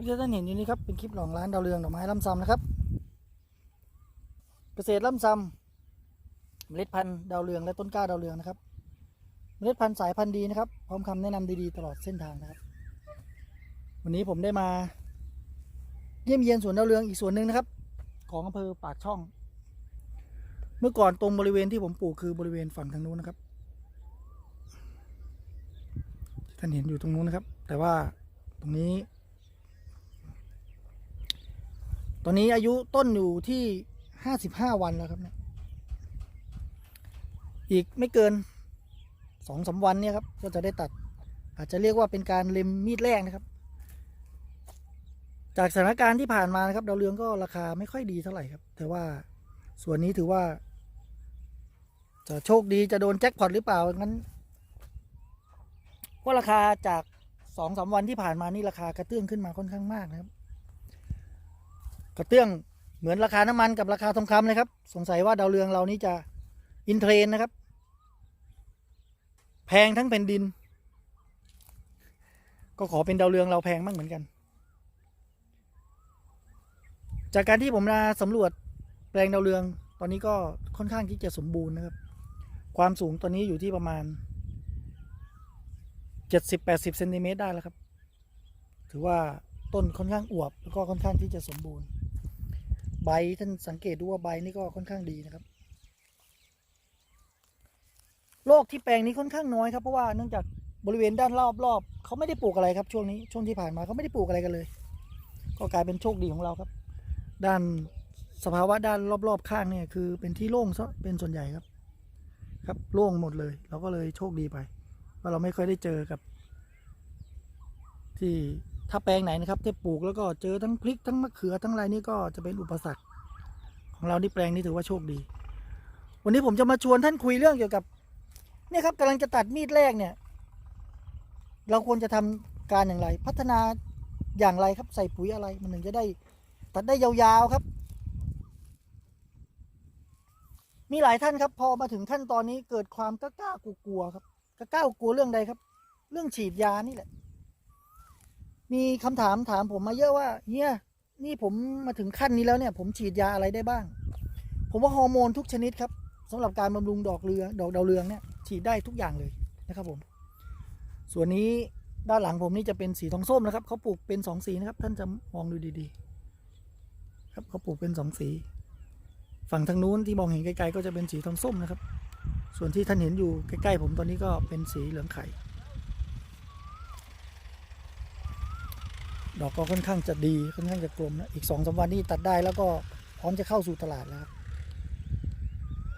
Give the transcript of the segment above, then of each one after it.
ลิปที่ท่านเห็นอยู่นี้ครับเป็นคลิปของร้านดาวเรืองดอกไม้ลำซำนะครับ เกษตรลำซำเมล็ดพันธุ์ดาวเรืองและต้นกล้าดาวเรืองนะครับ เมล็ดพันธุ์สายพันธุ์ดีนะครับ พร้อมคำแนะนำดีๆตลอดเส้นทางนะครับ วันนี้ผมได้มา เยี่ยมเยียนสวนดาวเรืองอีกสวนหนึ่งนะครับ ของอำเภอปากช่อง เมื่อก่อนตรงบริเวณที่ผมปลูกคือบริเวณฝั่งทางนู้นนะครับท่านเห็นอยู่ตรงนู้นนะครับ แต่ว่าตรงนี้ ตอนนี้อายุต้นอยู่ที่ห้าสิบห้าวันแล้วครับเนี่ย อีกไม่เกินสองสาวันเนี่ยครับ ก็จะได้ตัด อาจจะเรียกว่าเป็นการเล็มมีดแรกนะครับ จากสถานการณ์ที่ผ่านมานะครับดาวเรืองก็ราคาไม่ค่อยดีเท่าไหร่ครับ แต่ว่าส่วนนี้ถือว่า จะโชคดีจะโดนแจ็คพอตหรือเปล่างั้นเพราะราคาจากสองสามวันที่ผ่านมานี่ราคากระเตื้องขึ้นมาค่อนข้างมากนะครับ กระเตื้องเหมือนราคาน้ำมันกับราคาทองคำเลยครับ สงสัยว่าดาวเรืองเรานี้จะอินเทรนนะครับ แพงทั้งแผ่นดิน ก็ขอเป็นดาวเรืองเราแพงมากเหมือนกัน จากการที่ผมมาสำรวจแปลงดาวเรืองตอนนี้ก็ค่อนข้างที่จะสมบูรณ์นะครับ ความสูงตอนนี้อยู่ที่ประมาณเจ็ดสิบแปดสิบเซนติเมตรได้แล้วครับ ถือว่าต้นค่อนข้างอวบแล้วก็ค่อนข้างที่จะสมบูรณ์ ใบท่านสังเกตดูว่าใบนี่ก็ค่อนข้างดีนะครับโรคที่แปลงนี้ค่อนข้างน้อยครับเพราะว่าเนื่องจากบริเวณด้านรอบๆเขาไม่ได้ปลูกอะไรครับ ช่วงนี้ช่วงที่ผ่านมาเขาไม่ได้ปลูกอะไรกันเลย ก็กลายเป็นโชคดีของเราครับ ด้านสภาวะด้านรอบๆข้างเนี่ยคือเป็นที่โล่งซะเป็นส่วนใหญ่ครับ ครับโล่งหมดเลย เราก็เลยโชคดีไปว่าเราไม่ค่อยได้เจอกับ ที่ ถ้าแปลงไหนนะครับที่ปลูกแล้วก็เจอทั้งพริกทั้งมะเขือทั้งอะไรนี่ก็จะเป็นอุปสรรค ของเราที่แปลงนี้ถือว่าโชคดี วันนี้ผมจะมาชวนท่านคุยเรื่องเกี่ยวกับเนี่ยครับกำลังจะตัดมีดแรกเนี่ย เราควรจะทำการอย่างไร พัฒนาอย่างไรครับใส่ปุ๋ยอะไร มันถึงจะได้ ตัดได้ยาวๆครับ มีหลายท่านครับ พอมาถึงขั้นตอนนี้เกิดความกล้าๆกลัวๆครับกล้ากลัวเรื่องใดครับ เรื่องฉีดยานี่แหละ มีคำถามถามผมมาเยอะว่าเฮียนี่ผมมาถึงขั้นนี้แล้วเนี่ย ผมฉีดยาอะไรได้บ้าง ผมว่าฮอร์โมนทุกชนิดครับสำหรับการบำรุงดอกเรือดอกดาวเรืองเนี่ยฉีดได้ทุกอย่างเลยนะครับผม ส่วนนี้ด้านหลังผมนี่จะเป็นสีทองส้มนะครับเขาปลูกเป็นสองสีนะครับ ท่านจะมองดูดีๆ ครับเขาปลูกเป็นสองสี ฝั่งทางนู้นที่มองเห็นไกลๆก็จะเป็นสีทองส้มนะครับ ส่วนที่ท่านเห็นอยู่ใกล้ๆผมตอนนี้ก็เป็นสีเหลืองไข่ ดอกก็ค่อนข้างจะดีค่อนข้างจะกลมนะอีกสองสามวันนี้ตัดได้แล้วก็พร้อมจะเข้าสู่ตลาดแล้วครับ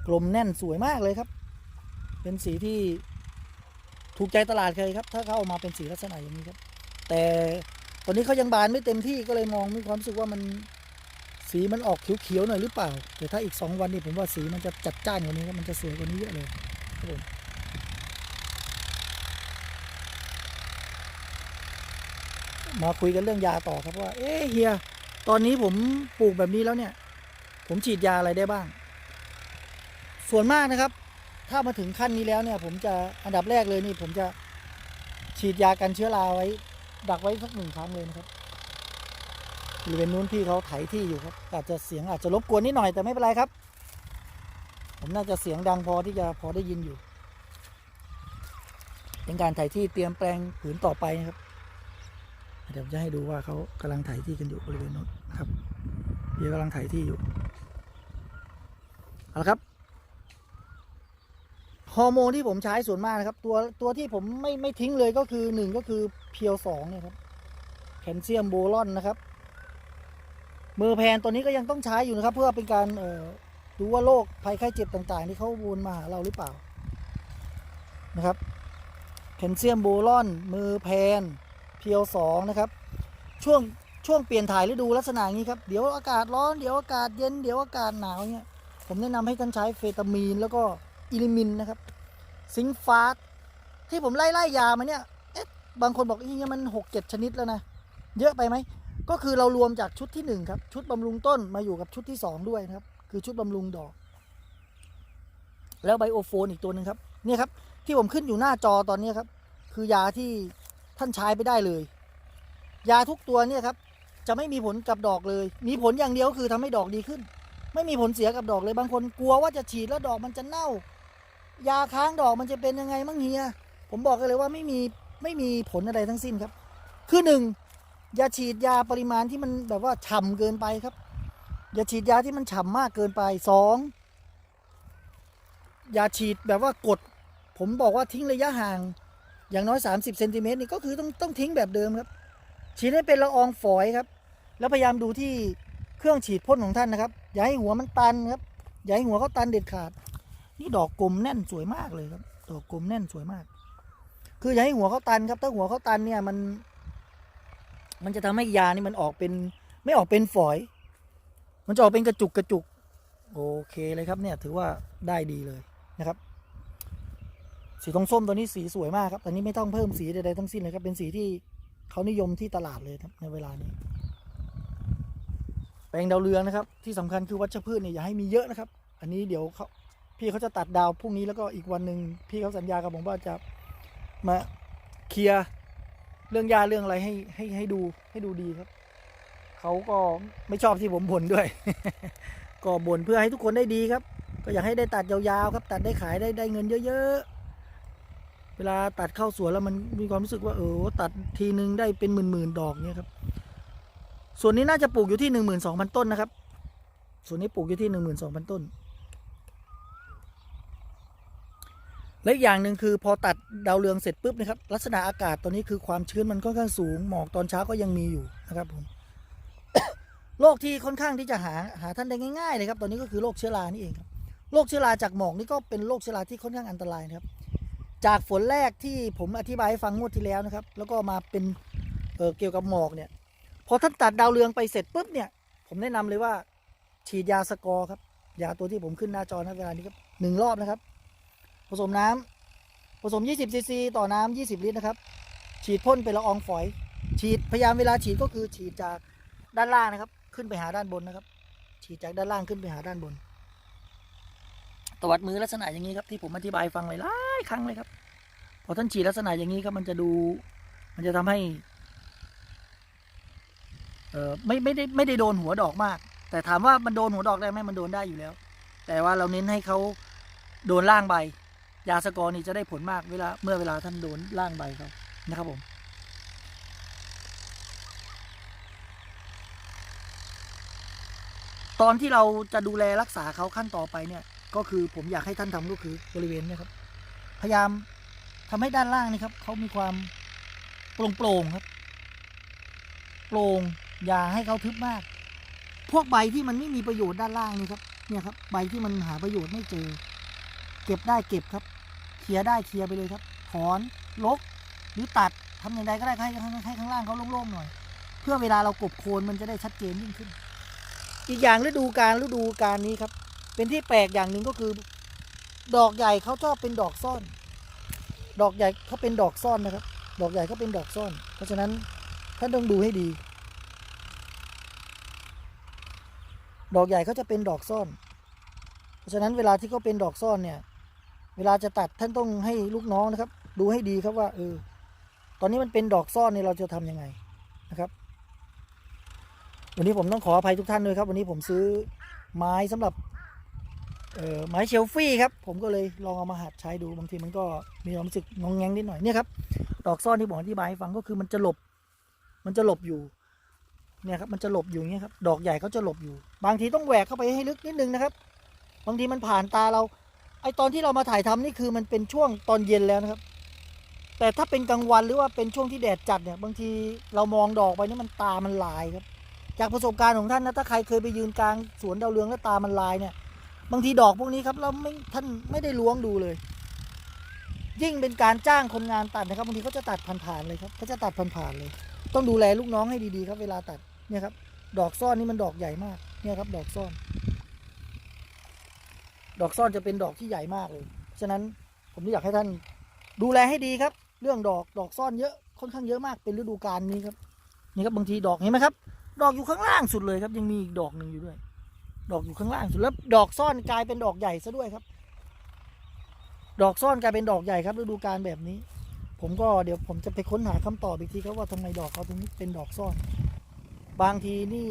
กลมแน่นสวยมากเลยครับ เป็นสีที่ถูกใจตลาดเลยครับ ถ้าเข้ามาเป็นสีลักษณะอย่างนี้ครับ แต่ตอนนี้เขายังบานไม่เต็มที่ก็เลยมองมีความรู้สึกว่ามันสีมันออกเขียวๆหน่อยหรือเปล่าแต่ถ้าอีกสองวันนี้ผมว่าสีมันจะจัดจ้านกว่านี้ครับมันจะสวยกว่านี้เยอะเลยครับผม มาคุยกันเรื่องยาต่อครับว่า เอ๊เฮีย ตอนนี้ผมปลูกแบบนี้แล้วเนี่ย ผมฉีดยาอะไรได้บ้าง ส่วนมากนะครับ ถ้ามาถึงขั้นนี้แล้วเนี่ย ผมจะอันดับแรกเลยนี่ผมจะฉีดยากันเชื้อราไว้ ดักไว้สักหนึ่งครั้งเลยนะครับบริเวณนู้นพี่เขาไถที่อยู่ครับ อาจจะเสียงอาจจะรบกวนนิดหน่อยแต่ไม่เป็นไรครับ ผมน่าจะเสียงดังพอที่จะพอได้ยินอยู่ เป็นการไถที่เตรียมแปลงผืนต่อไปนะครับ เดี๋ยวผมจะให้ดูว่าเขากำลังไถที่กันอยู่บริเวณนู้นนะครับพี่กำลังไถที่อยู่เอาละครับฮอร์โมนที่ผมใช้ส่วนมากนะครับ ตัวตัวที่ผมไม่ไม่ทิ้งเลยก็คือหนึ่งก็คือเพียวสองเนี่ยครับแคลเซียมโบรอนนะครับมือแพนตัวนี้ก็ยังต้องใช้อยู่นะครับ เพื่อเป็นการเอ่อดูว่าโรคภัยไข้เจ็บต่างๆ ที่เขาวนมาหาเราหรือเปล่านะครับแคลเซียมโบรอน มือแพน เพียวสองนะครับ ช่วงช่วงเปลี่ยนถ่ายฤดูลักษณะงนี้ครับ เดี๋ยวอากาศร้อน เดี๋ยวอากาศเย็น เดี๋ยวอากาศหนาวเนี่ยผมแนะนำให้ท่านใช้เฟตามีนแล้วก็อิลิมินนะครับ ซิงฟาสที่ผมไล่ไล่ยามาเนี่ยเอ๊ะบางคนบอกนี่มันหกเจ็ดชนิดแล้วนะ เยอะไปไหม ก็คือเรารวมจากชุดที่หนึ่งครับ ชุดบำรุงต้นมาอยู่กับชุดที่สองด้วยนะครับ คือชุดบำรุงดอก แล้วไบโอโฟนอีกตัวหนึ่งครับ เนี่ยครับ ที่ผมขึ้นอยู่หน้าจอตอนนี้ครับ คือยาที่ ท่านใช้ไปได้เลย ยาทุกตัวเนี่ยครับ จะไม่มีผลกับดอกเลย มีผลอย่างเดียวคือทำให้ดอกดีขึ้น ไม่มีผลเสียกับดอกเลยบางคนกลัวว่าจะฉีดแล้วดอกมันจะเน่า ยาค้างดอกมันจะเป็นยังไงมั่งเฮียผมบอกกันเลยว่าไม่มีไม่มีผลอะไรทั้งสิ้นครับ คือหนึ่งอย่าฉีดยาปริมาณที่มันแบบว่าฉ่ำเกินไปครับ อย่าฉีดยาที่มันฉ่ำมากเกินไปสองอย่าฉีดแบบว่ากด ผมบอกว่าทิ้งระยะห่าง อย่างน้อย 30เซนติเมตรนี่ก็คือต้องต้องทิ้งแบบเดิมครับ ฉีดให้เป็นละอองฝอยครับ แล้วพยายามดูที่เครื่องฉีดพ่นของท่านนะครับ อย่าให้หัวมันตันครับ อย่าให้หัวเขาตันเด็ดขาด นี่ดอกกลมแน่นสวยมากเลยครับ ดอกกลมแน่นสวยมาก คืออย่าให้หัวเขาตันครับ ถ้าหัวเขาตันเนี่ยมัน มันจะทำให้ยานี่มันออกเป็น ไม่ออกเป็นฝอย มันจะออกเป็นกระจุกกระจุก โอเคเลยครับเนี่ยถือว่าได้ดีเลยนะครับ สีทองส้มตัวนี้สีสวยมากครับตอนนี้ไม่ต้องเพิ่มสีใดๆทั้งสิ้นเลยครับ เป็นสีที่เขานิยมที่ตลาดเลยครับในเวลานี้ แปลงดาวเรืองนะครับ ที่สำคัญคือวัชพืชเนี่ยอย่าให้มีเยอะนะครับ อันนี้เดี๋ยวเขาพี่เขาจะตัดดาวพรุ่งนี้แล้วก็อีกวันหนึ่งพี่เขาสัญญากับผมว่าจะมาเคลียร์เรื่องยาเรื่องอะไรให้ให้ให้ดูให้ดูดีครับ เขาก็ไม่ชอบที่ผมบ่นด้วย ก็บ่นเพื่อให้ทุกคนได้ดีครับ ก็อยากให้ได้ตัดยาวๆครับ ตัดได้ขายได้ได้เงินเยอะ ๆ วลาตัดเข้าสวนแล้วมันมีความรู้สึกว่าเออตัดทีนึงได้เป็นหมื่นๆดอกเนี่ยครับส่วนนี้น่าจะปลูกอยู่ที่หนึ่งหมื่นสองพันต้นนะครับ ส่วนนี้ปลูกอยู่ที่หนึ่งหมื่นสองพันต้น และอีกอย่างหนึ่งคือพอตัดดาวเรืองเสร็จปุ๊บนะครับ ลักษณะอากาศตอนนี้คือความชื้นมันค่อนข้างสูงหมอกตอนเช้าก็ยังมีอยู่นะครับผมโรคที่ค่อนข้างที่จะหาหาท่านได้ง่ายๆเลยครับตอนนี้ก็คือโรคเชื้อรานี่เองครับโรคเชื้อราจากหมอกนี่ก็เป็นโรคเชื้อราที่ค่อนข้างอันตรายนะครับ จากฝนแรกที่ผมอธิบายให้ฟังงวดที่แล้วนะครับ แล้วก็มาเป็นเเกี่ยวกับหมอกเนี่ย พอท่านตัดดาวเรืองไปเสร็จปุ๊บเนี่ย ผมแนะนำเลยว่า ฉีดยาสกอร์ครับ ยาตัวที่ผมขึ้นหน้าจอในเวลานี้ครับหนึ่งรอบนะครับ ผสมน้ำผสม 20ซีซีต่อน้ำ20 ลิตรนะครับ ฉีดพ่นเป็นละอองฝอย ฉีดพยายามเวลาฉีดก็คือฉีดจากด้านล่างนะครับ ขึ้นไปหาด้านบนนะครับ ฉีดจากด้านล่างขึ้นไปหาด้านบน ตวัดมือลักษณะอย่างนี้ครับที่ผมอธิบายฟังหลายครั้งเลยครับ พอท่านฉีดลักษณะอย่างนี้ครับมันจะดู มันจะทำให้เออไม่ไม่ได้ไม่ได้โดนหัวดอกมาก แต่ถามว่ามันโดนหัวดอกได้ไหมมันโดนได้อยู่แล้ว แต่ว่าเราเน้นให้เขาโดนล่างใบ ยาสกอร์นี่จะได้ผลมากเวลาเมื่อเวลาท่านโดนล่างใบเขานะครับผมตอนที่เราจะดูแลรักษาเขาขั้นต่อไปเนี่ย ก็คือผมอยากให้ท่านทำก็คือบริเวณเนี้ครับ พยายามทำให้ด้านล่างนี่ครับเขามีความโปร่งๆครับ โปร่งอย่าให้เขาทึบมาก พวกใบที่มันไม่มีประโยชน์ด้านล่างนี่ครับ เนี่ยครับ ใบที่มันหาประโยชน์ไม่เจอ เก็บได้เก็บครับ เคลียร์ได้เคลียร์ไปเลยครับ ถอนลกหรือตัดทำอย่างไรก็ได้ให้ให้ข้างล่างเขาโล่งๆหน่อย เพื่อเวลาเรากบโคนมันจะได้ชัดเจนยิ่งขึ้น อีกอย่างฤดูกาลฤดูกาลนี้ครับ เป็นที่แปลกอย่างหนึ่งก็คือ ดอกใหญ่เขาชอบเป็นดอกซ่อน ดอกใหญ่เขาเป็นดอกซ่อนนะครับ ดอกใหญ่เขาเป็นดอกซ่อน เพราะฉะนั้นท่านต้องดูให้ดี ดอกใหญ่เขาจะเป็นดอกซ่อน เพราะฉะนั้นเวลาที่เขาเป็นดอกซ่อนเนี่ย เวลาจะตัดท่านต้องให้ลูกน้องนะครับ ดูให้ดีครับว่าเออตอนนี้มันเป็นดอกซ่อนเนี่ยเราจะทำยังไงนะครับ วันนี้ผมต้องขออภัยทุกท่านด้วยครับ วันนี้ผมซื้อไม้สำหรับ ไม้เชลฟี่ครับ ผมก็เลยลองเอามาหัดใช้ดูบางทีมันก็มีความรู้สึกงงแงงนิดหน่อยเนี่ยครับดอกซ่อนที่ผมอธิบายให้ฟังก็คือมันจะหลบ มันจะหลบอยู่เนี่ยครับมันจะหลบอยู่อย่างเงี้ยครับดอกใหญ่เขาจะหลบอยู่ บางทีต้องแหวกเข้าไปให้ลึกนิดนึงนะครับบางทีมันผ่านตาเรา ไอตอนที่เรามาถ่ายทำนี่คือมันเป็นช่วงตอนเย็นแล้วนะครับ แต่ถ้าเป็นกลางวันหรือว่าเป็นช่วงที่แดดจัดเนี่ย บางทีเรามองดอกไปนี่มันตามันลายครับ จากประสบการณ์ของท่านนะถ้าใครเคยไปยืนกลางสวนดาวเรืองแล้วตามันลายเนี่ย บางทีดอกพวกนี้ครับเราไม่ท่านไม่ได้ล้วงดูเลย ยิ่งเป็นการจ้างคนงานตัดนะครับบางทีเขาจะตัดผ่านๆเลยครับเขาจะตัดผ่านๆเลย ต้องดูแลลูกน้องให้ดีๆครับ เวลาตัดเนี่ยครับ ดอกซ่อนนี่มันดอกใหญ่มาก เนี่ยครับ ดอกซ่อน ดอกซ่อนจะเป็นดอกที่ใหญ่มากเลย ฉะนั้นผมอยากให้ท่านดูแลให้ดีครับ เรื่องดอกดอกซ่อนเยอะค่อนข้างเยอะมากเป็นฤดูกาลนี้ครับนี่ครับบางทีดอกเห็นไหมครับ ดอกอยู่ข้างล่างสุดเลยครับ ยังมีอีกดอกหนึ่งอยู่ด้วย ดอกอยู่ข้างล่างสุดแล้วดอกซ่อนกลายเป็นดอกใหญ่ซะด้วยครับ ดอกซ่อนกลายเป็นดอกใหญ่ครับฤดูกาลแบบนี้ ผมก็เดี๋ยวผมจะไปค้นหาคำตอบอีกทีครับว่าทำไมดอกเขาถึงเป็นดอกซ่อน บางทีนี่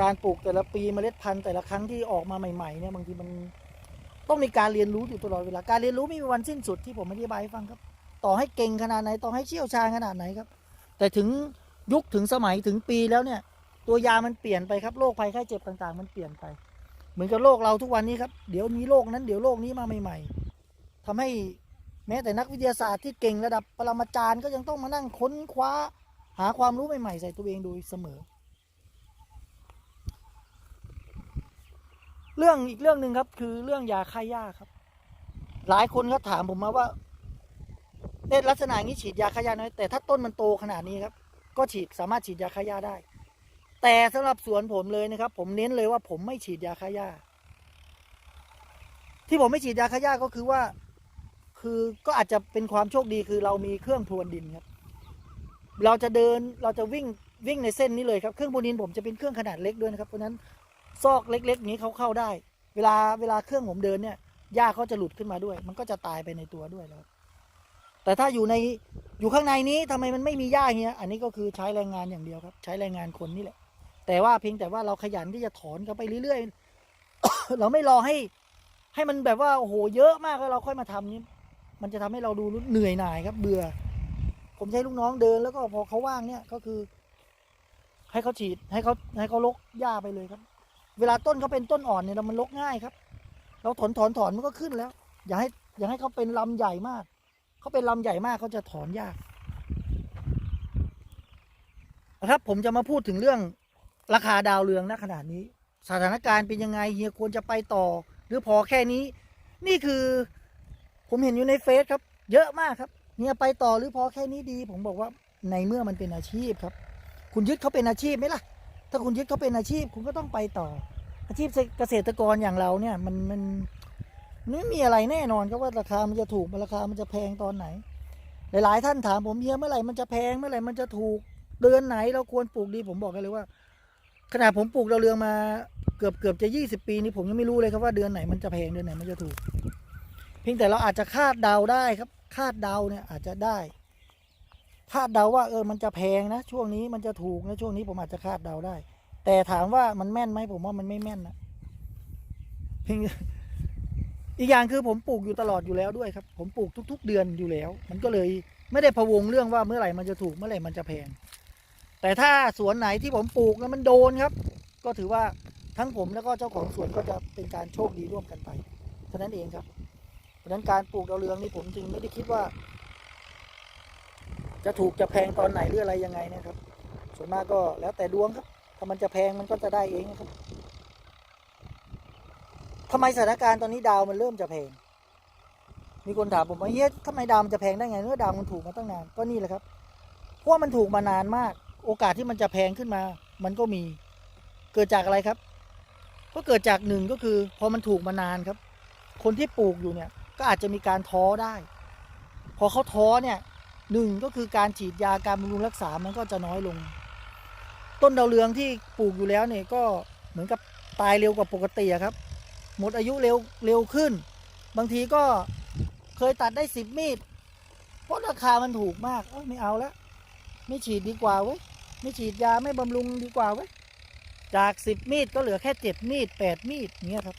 การปลูกแต่ละปีเมล็ดพันธุ์แต่ละครั้งที่ออกมาใหม่ๆเนี่ยบางทีมันต้องมีการเรียนรู้อยู่ตลอดเวลาการเรียนรู้ไม่มีวันสิ้นสุดที่ผมอธิบายให้ฟังครับ ต่อให้เก่งขนาดไหนต่อให้เชี่ยวชาญขนาดไหนครับ แต่ถึงยุคถึงสมัยถึงปีแล้วเนี่ย ตัวยามันเปลี่ยนไปครับโรคภัยไข้เจ็บต่างๆ มันเปลี่ยนไป เหมือนกับโลกเราทุกวันนี้ครับเดี๋ยวมีโรคนั้นเดี๋ยวโรคนี้มาใหม่ๆทำให้แม้แต่นักวิทยาศาสตร์ที่เก่งระดับปรมาจารย์ก็ยังต้องมานั่งค้นคว้าหาความรู้ใหม่ๆ ใส่ตัวเองโดยเสมอ เรื่องอีกเรื่องหนึ่งครับ คือเรื่องยาฆ่าหญ้าครับ หลายคนก็ถามผมมาว่าในลักษณะงนี้ฉีดยาฆ่าหญ้าน้อยแต่ถ้าต้นมันโตขนาดนี้ครับ ก็ฉีดสามารถฉีดยาฆ่าหญ้าได้ แต่สำหรับสวนผมเลยนะครับ ผมเน้นเลยว่าผมไม่ฉีดยาฆ่าหญ้า ที่ผมไม่ฉีดยาฆ่าหญ้าก็คือว่า คือก็อาจจะเป็นความโชคดีคือเรามีเครื่องพรวนดินครับ เราจะเดินเราจะวิ่งวิ่งในเส้นนี้เลยครับ เครื่องพรวนดินผมจะเป็นเครื่องขนาดเล็กด้วยนะครับเพราะฉะนั้นซอกเล็กๆนี้เขาเข้าได้ เวลาเวลาเครื่องผมเดินเนี่ยหญ้าเขาจะหลุดขึ้นมาด้วย มันก็จะตายไปในตัวด้วยแล้วแต่ถ้าอยู่ในอยู่ข้างในนี้ทำไมมันไม่มีหญ้าเงี้ย อันนี้ก็คือใช้แรงงานอย่างเดียวครับ ใช้แรงงานคนนี่แหละ แต่ว่าเพียงแต่ว่าเราขยันที่จะถอนเข้าไปเรื่อยๆ เราไม่รอให้ ให้มันแบบว่าโอ้โหเยอะมากแล้วเราค่อยมาทำนี่มันจะทำให้เราดูเหนื่อยหน่ายครับ เบื่อ ผมใช้ลูกน้องเดินแล้วก็พอเขาว่างเนี่ยก็คือ ให้เขาฉีดให้เขาให้เขาลกหญ้าไปเลยครับ เวลาต้นเขาเป็นต้นอ่อนเนี่ยมันลกง่ายครับ เราถอนถอนถอนมันก็ขึ้นแล้ว อย่าให้ อย่าให้เขาเป็นลำใหญ่มากเขาเป็นลำใหญ่มากเขาจะถอนยากนะครับ ผมจะมาพูดถึงเรื่อง ราคาดาวเรืองณขนาดนี้ สถานการณ์เป็นยังไงเฮียควรจะไปต่อ หรือพอแค่นี้ นี่คือ ผมเห็นอยู่ในเฟซครับ เยอะมากครับเฮียไปต่อหรือพอแค่นี้ดี ผมบอกว่าในเมื่อมันเป็นอาชีพครับ คุณยึดเขาเป็นอาชีพไหมล่ะ ถ้าคุณยึดเขาเป็นอาชีพ คุณก็ต้องไปต่อ อาชีพเกษตรกรอย่างเราเนี่ย มันมันไม่มีอะไรแน่นอนครับว่าราคามันจะถูกราคามันจะแพงตอนไหน หลาย ๆ ท่านถามผมเฮียเมื่อไหร่มันจะแพงเมื่อไหร่มันจะถูกเดือนไหนเราควรปลูกดีผมบอกกันเลยว่า ขนาดผมปลูกดาวเรืองมาเกือบเกือบจะยี่สิบปีนี้ผมยังไม่รู้เลยครับว่าเดือนไหนมันจะแพงเดือนไหนมันจะถูก เพียงแต่เราอาจจะคาดเดาได้ครับ คาดเดาเนี่ยอาจจะได้ คาดเดาว่าเออมันจะแพงนะ ช่วงนี้มันจะถูกนะช่วงนี้ผมอาจจะคาดเดาได้ แต่ถามว่ามันแม่นไหมผมว่ามันไม่แม่นนะเพียงอีกอย่างคือผมปลูกอยู่ตลอดอยู่แล้วด้วยครับ ผมปลูกทุก ๆ เดือนอยู่แล้ว มันก็เลยไม่ได้พะวงเรื่องว่าเมื่อไหร่มันจะถูกเมื่อไหร่มันจะแพง แต่ถ้าสวนไหนที่ผมปลูกแล้วมันโดนครับ ก็ถือว่าทั้งผมแล้วก็เจ้าของสวนก็จะเป็นการโชคดีร่วมกันไปเท่านั้นเองครับ เพราะฉะนั้นการปลูกดาวเรืองนี่ผมจึงไม่ได้คิดว่า จะถูกจะแพงตอนไหนหรืออะไรยังไงนะครับ ส่วนมากก็แล้วแต่ดวงครับ ถ้ามันจะแพงมันก็จะได้เองครับทำไมสถานการณ์ตอนนี้ดาวมันเริ่มจะแพง มีคนถามผมว่าเฮ้ยทำไมดาวมันจะแพงได้ไงเมื่อดาวมันถูกมาตั้งนาน ก็นี่แหละครับ เพราะว่ามันถูกมานานมาก โอกาสที่มันจะแพงขึ้นมา มันก็มีเกิดจากอะไรครับ ก็เกิดจากหนึ่งก็คือ พอมันถูกมานานครับ คนที่ปลูกอยู่เนี่ย ก็อาจจะมีการท้อได้ พอเขาท้อเนี่ยหนึ่งก็คือการฉีดยาการบำรุงรักษามันก็จะน้อยลง ต้นดาวเรืองที่ปลูกอยู่แล้วเนี่ยก็เหมือนกับตายเร็วกว่าปกติครับ หมดอายุเร็วเร็วขึ้น บางทีก็เคยตัดได้สิบมีดเพราะราคามันถูกมากเอ้ยไม่เอาแล้ว ไม่ฉีดดีกว่าเว้ย ไม่ฉีดยาไม่บำรุงดีกว่าเว้ยจากสิบมีดก็เหลือแค่เจ็ดมีดแปดมีดเงี้ยครับ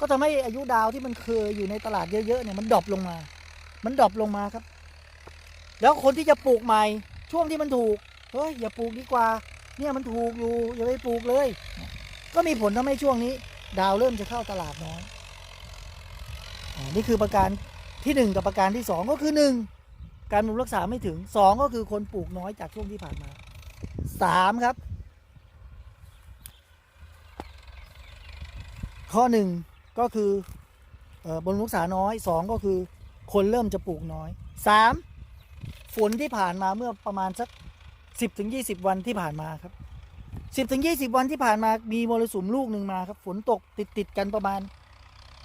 ก็ทำให้อายุดาวที่มันเคยอยู่ในตลาดเยอะๆเนี่ยมันดรอปลงมา มันดรอปลงมาครับ แล้วคนที่จะปลูกใหม่ ช่วงที่มันถูกเฮ้ยอย่าปลูกดีกว่า เนี่ยมันถูกอยู่อย่าไปปลูกเลย ก็มีผลทำให้ช่วงนี้ ดาวเริ่มจะเข้าตลาดน้อยอ่านี่คือประการที่หนึ่งกับประการที่สองก็คือหนึ่ง การบำรุงรักษาไม่ถึงสองก็คือคนปลูกน้อยจากช่วงที่ผ่านมาสามครับ ข้อหนึ่งก็คืออบำรุงรักษาน้อยสองก็คือคนเริ่มจะปลูกน้อยสามฝนที่ผ่านมาเมื่อประมาณสักสิบถึงยี่สิบวันที่ผ่านมาครับสิบถึงยี่สิบวันที่ผ่านมามีมรสุมลูกหนึ่งมาครับ ฝนตกติดติดกันประมาณ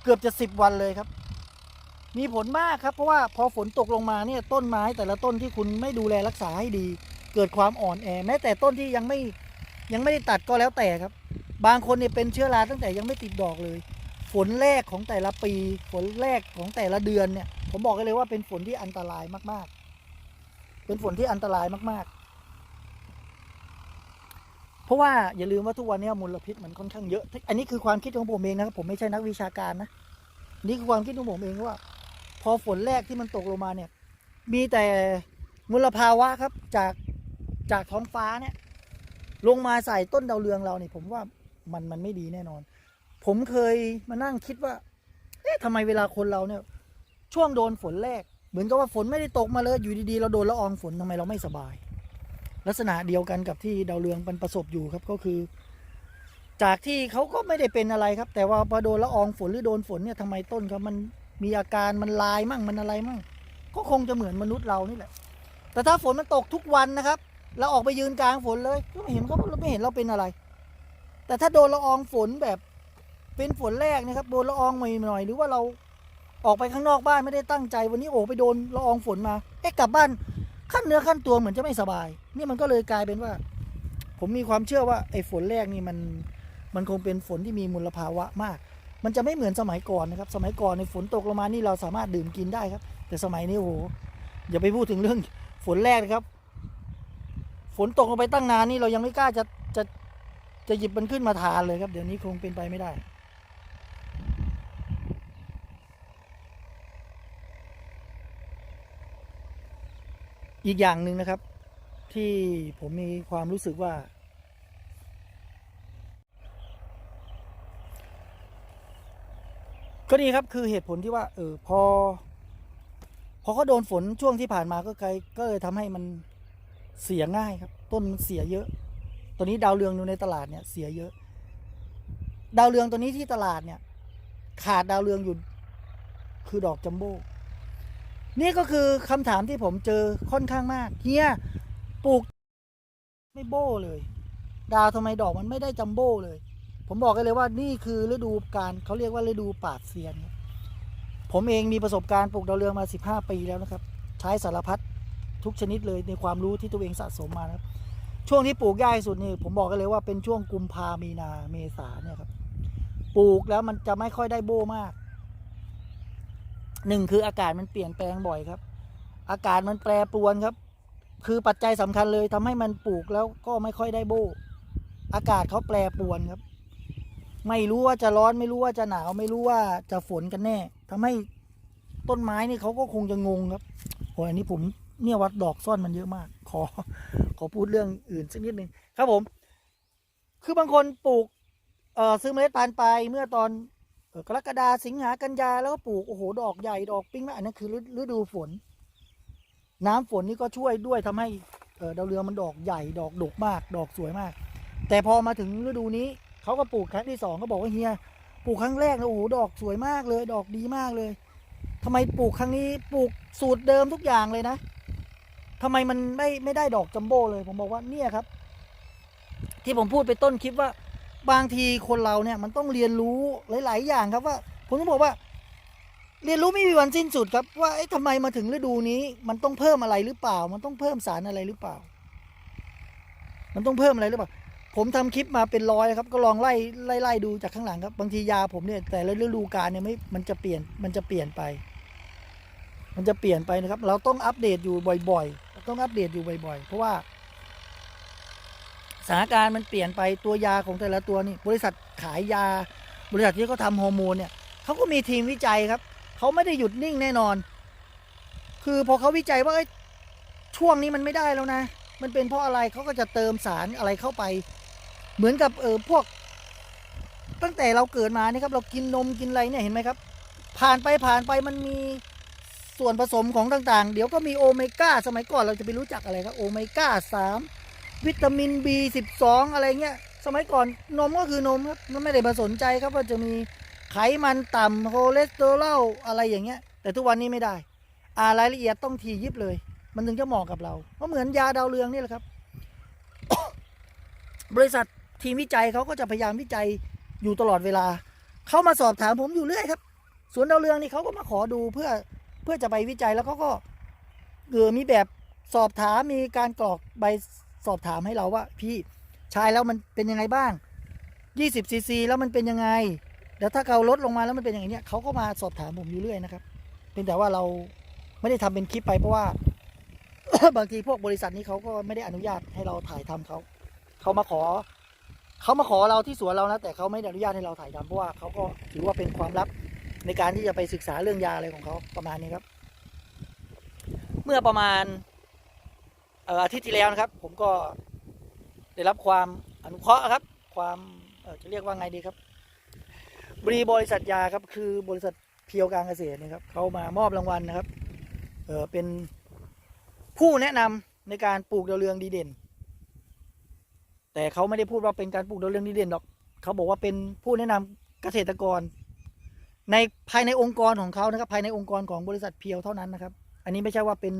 เกือบจะสิบวันเลยครับ มีผลมากครับเพราะว่าพอฝนตกลงมาเนี่ยต้นไม้แต่ละต้นที่คุณไม่ดูแลรักษาให้ดี เกิดความอ่อนแอ แม้แต่ต้นที่ยังไม่ยังไม่ได้ตัดก็แล้วแต่ครับ บางคนเนี่ยเป็นเชื้อราตั้งแต่ยังไม่ติดดอกเลย ฝนแรกของแต่ละปี ฝนแรกของแต่ละเดือนเนี่ย ผมบอกเลยว่าเป็นฝนที่อันตรายมากๆ เป็นฝนที่อันตรายมากๆ เพราะว่าอย่าลืมว่าทุกวันนี้มลพิษมันค่อนข้างเยอะ อันนี้คือความคิดของผมเองนะครับผมไม่ใช่นักวิชาการนะนี่คือความคิดของผมเองว่า พอฝนแรกที่มันตกลงมาเนี่ย มีแต่มลภาวะครับจากจากท้องฟ้าเนี่ยลงมาใส่ต้นดาวเรืองเราเนี่ยผมว่ามันมันไม่ดีแน่นอน ผมเคยมานั่งคิดว่าเอ๊ะทำไมเวลาคนเราเนี่ย ช่วงโดนฝนแรก เหมือนกับว่าฝนไม่ได้ตกมาเลยอยู่ดีๆ เราโดนละอองฝนทำไมเราไม่สบาย ลักษณะเดียวกันกับที่ดาวเรืองมันประสบอยู่ครับก็คือ จากที่เขาก็ไม่ได้เป็นอะไรครับ แต่ว่าพอโดนละอองฝนหรือโดนฝนเนี่ยทำไมต้นเขามัน มีอาการมันลายมั่งมันอะไรมั่งก็คงจะเหมือนมนุษย์เรานี่แหละ แต่ถ้าฝนมันตกทุกวันนะครับ เราออกไปยืนกลางฝนเลยก็ไม่เห็นเขาไม่เห็นเราเป็นอะไร แต่ถ้าโดนละอองฝนแบบเป็นฝนแรกนะครับโดนละอองหน่อยๆหรือว่าเราออกไปข้างนอกบ้านไม่ได้ตั้งใจ วันนี้โอ้ไปโดนละอองฝนมาเอ๊ะกลับบ้านขั้นเนื้อขั้นตัวเหมือนจะไม่สบาย นี่มันก็เลยกลายเป็นว่า ผมมีความเชื่อว่าไอ้ฝนแรกนี่มันมันคงเป็นฝนที่มีมลภาวะมาก มันจะไม่เหมือนสมัยก่อนนะครับ สมัยก่อนในฝนตกลงมานี่เราสามารถดื่มกินได้ครับ แต่สมัยนี้โอ้โหอย่าไปพูดถึงเรื่องฝนแรกนะครับ ฝนตกลงไปตั้งนานนี่เรายังไม่กล้าจะจะจะหยิบมันขึ้นมาทานเลยครับ เดี๋ยวนี้คงเป็นไปไม่ได้อีกอย่างหนึ่งนะครับ ที่ผมมีความรู้สึกว่า ก็นี่ครับคือเหตุผลที่ว่าเออพอ พอเขาโดนฝนช่วงที่ผ่านมาก็ไกลก็เลยทำให้มันเสียง่ายครับ ต้นมันเสียเยอะตอนนี้ดาวเรืองอยู่ในตลาดเนี่ยเสียเยอะ ดาวเรืองตัวนี้ที่ตลาดเนี่ย ขาดดาวเรืองอยู่คือดอกจัมโบ้นี่ก็คือคำถามที่ผมเจอค่อนข้างมากเฮียปลูก ไม่โบ้เลย ดาวทำไมดอกมันไม่ได้จัมโบ้เลย ผมบอกกันเลยว่านี่คือฤดูการเขาเรียกว่าฤดูปราดเซียน ผมเองมีประสบการณ์ปลูกดาวเรืองมา 15 ปีแล้วนะครับ ใช้สารพัดทุกชนิดเลยในความรู้ที่ตัวเองสะสมมานะครับช่วงที่ปลูกยากที่สุดนี่ผมบอกกันเลยว่าเป็นช่วงกุมภามีนาเมษาเนี่ยครับปลูกแล้วมันจะไม่ค่อยได้โบ้มากหนึ่งคืออากาศมันเปลี่ยนแปลงบ่อยครับ อากาศมันแปรปรวนครับ คือปัจจัยสำคัญเลยทำให้มันปลูกแล้วก็ไม่ค่อยได้โบ้อากาศเขาแปรปรวนครับ ไม่รู้ว่าจะร้อนไม่รู้ว่าจะหนาวไม่รู้ว่าจะฝนกันแน่ทำให้ต้นไม้นี่เขาก็คงจะงงครับโอ้ยอันนี้ผมเนี่ยวัดดอกซ่อนมันเยอะมาก ขอขอพูดเรื่องอื่นสักนิดหนึ่งครับผม คือบางคนปลูกเอ่อซื้อเมล็ดพันธุ์ไปเมื่อตอนกรกฎาสิงหากันยาแล้วก็ปลูกโอ้โหดอกใหญ่ดอกปิ้งมาอันนั้นคือฤดูฝน น้ำฝนนี่ก็ช่วยด้วยทำให้เดาวเรืองมันดอกใหญ่ดอกดกมาก ดอกสวยมาก แต่พอมาถึงฤดูนี้ เขาก็ปลูกครั้งที่สองก็บอกว่าเฮียปลูกครั้งแรกนะโอ้โหดอกสวยมากเลย ดอกดีมากเลยทำไมปลูกครั้งนี้ปลูกสูตรเดิมทุกอย่างเลยนะทำไมมันไม่ไม่ได้ดอกจัมโบ้เลย ผมบอกว่าเนี่ยครับ ที่ผมพูดไปต้นคลิปว่า บางทีคนเราเนี่ยมันต้องเรียนรู้หลาย ๆ อย่างครับว่า ผมต้องบอกว่า เรียนรู้ไม่มีวันสิ้นสุดครับ ว่าเอ๊ะทำไมมาถึงฤดูนี้ มันต้องเพิ่มอะไรหรือเปล่า มันต้องเพิ่มสารอะไรหรือเปล่า มันต้องเพิ่มอะไรหรือเปล่า ผมทำคลิปมาเป็นร้อยครับก็ลองไล่ไล่ไล่ดูจากข้างหลังครับบางทียาผมเนี่ยแต่ละฤดูกาลเนี่ยไม่มันจะเปลี่ยนมันจะเปลี่ยนไป มันจะเปลี่ยนไปนะครับ เราต้องอัปเดตอยู่บ่อยๆ ต้องอัปเดตอยู่บ่อยๆ เพราะว่าสถานการณ์มันเปลี่ยนไปตัวยาของแต่ละตัวนี่บริษัทขายยา บริษัทที่เขาทำฮอร์โมนเนี่ยเขาก็มีทีมวิจัยครับเขาไม่ได้หยุดนิ่งแน่นอน คือพอเขาวิจัยว่าช่วงนี้มันไม่ได้แล้วนะ มันเป็นเพราะอะไรเขาก็จะเติมสารอะไรเข้าไป เหมือนกับเออพวก ตั้งแต่เราเกิดมานี่ครับ เรากินนมกินอะไรเนี่ยเห็นไหมครับ ผ่านไปผ่านไปมันมีส่วนผสมของต่างๆ เดี๋ยวก็มีโอเมก้าสมัยก่อนเราจะไปรู้จักอะไรครับโอเมก้าสามวิตามิน B12 อะไรเงี้ย สมัยก่อนนมก็คือนมครับมันไม่ได้มาสนใจครับว่าจะมีไขมันต่ำโคเลสเตอรอลอะไรอย่างเงี้ย แต่ทุกวันนี้ไม่ได้อารายละเอียดต้องทียิบเลย มันถึงจะเหมาะกับเราก็เหมือนยาดาวเรืองนี่แหละครับ บริษัท ทีมวิจัยเขาก็จะพยายามวิจัยอยู่ตลอดเวลา เขามาสอบถามผมอยู่เรื่อยครับ สวนดาวเรืองนี่เขาก็มาขอดูเพื่อเพื่อจะไปวิจัยแล้วเขาก็เออมีแบบสอบถามมีการกรอกใบสอบถามให้เราว่า พี่ใช้แล้วมันเป็นยังไงบ้าง 20ซีซีแล้วมันเป็นยังไงเดี๋ยวถ้าเขาลดลงมาแล้วมันเป็นอย่างนี้ยเขาก็มาสอบถามผมอยู่เรื่อยนะครับเพียงแต่ว่าเราไม่ได้ทำเป็นคลิปไปเพราะว่า บางทีพวกบริษัทนี้เขาก็ไม่ได้อนุญาตให้เราถ่ายทำเขา เขามาขอ เขามาขอเราที่สวนเรานะ แต่เขาไม่ได้อนุญาตให้เราถ่ายทำเพราะว่าเขาก็ถือว่าเป็นความลับในการที่จะไปศึกษาเรื่องยาอะไรของเขาประมาณนี้ครับ เมื่อประมาณอาทิตย์ที่แล้วนะครับ ผมก็ได้รับความอนุเคราะห์ครับ ความจะเรียกว่าไงดีครับบริบริษัทยาครับคือบริษัทเพียวการเกษตรนะครับเขามามอบรางวัลนะครับเเป็นผู้แนะนำในการปลูกดาวเรืองดีเด่น แต่เขาไม่ได้พูดว่าเป็นการปลูกดาวเรืองดีเด่นหรอก เขาบอกว่าเป็นผู้แนะนำเกษตรกร ในภายในองค์กรของเขานะครับ ภายในองค์กรของบริษัทเพียวเท่านั้นนะครับ อันนี้ไม่ใช่ว่าเป็น